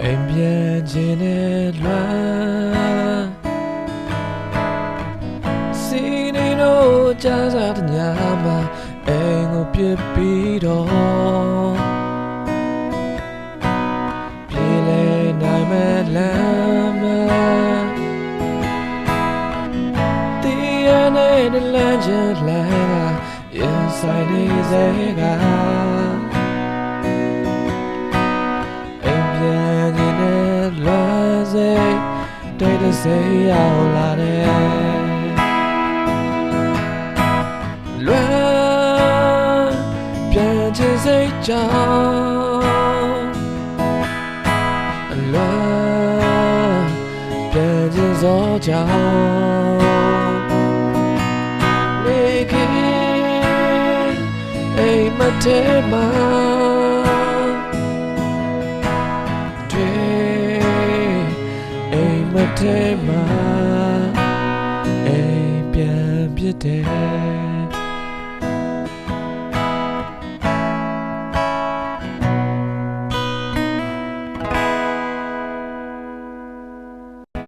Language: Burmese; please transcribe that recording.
အိမ်ပြန်ခြင်းနဲ့လွမ်းစီနေတော့ကြားစားတဲ့ညမှာအိမ်ကိုပြစ်ပြီးတော့ပြေးလဲနိုင်မဲ့လမ်းမှာတရားနဲ့လမ်းချင်လမ်းကရင်ဆိုင်နေစေက တိတ်တဆိရောက်လာတယ်လွမ်းပြန်ခြင်းစိတ်ကြောင့်လွမ်းပြန်ခြင်းစောကြောင့်လေခင်အိမ်မထဲမှာ ထဲမှာအိမ်ပြန်ပြစ်တယ်